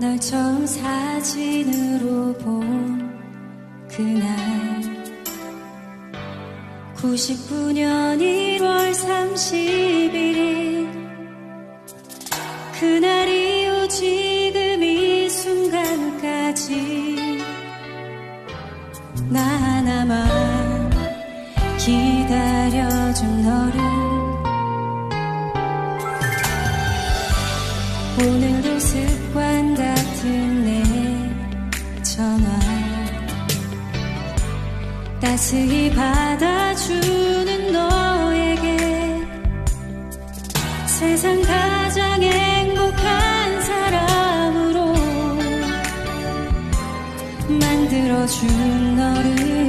널 처음 사진으로 본 그날. 99년 1월 31일 그날 이후 지금 이 순간까지 나 하나만 기다려준 너를. 오늘도 습 전화 따스히 받아주는 너에게 세상 가장 행복한 사람으로 만들어준 너를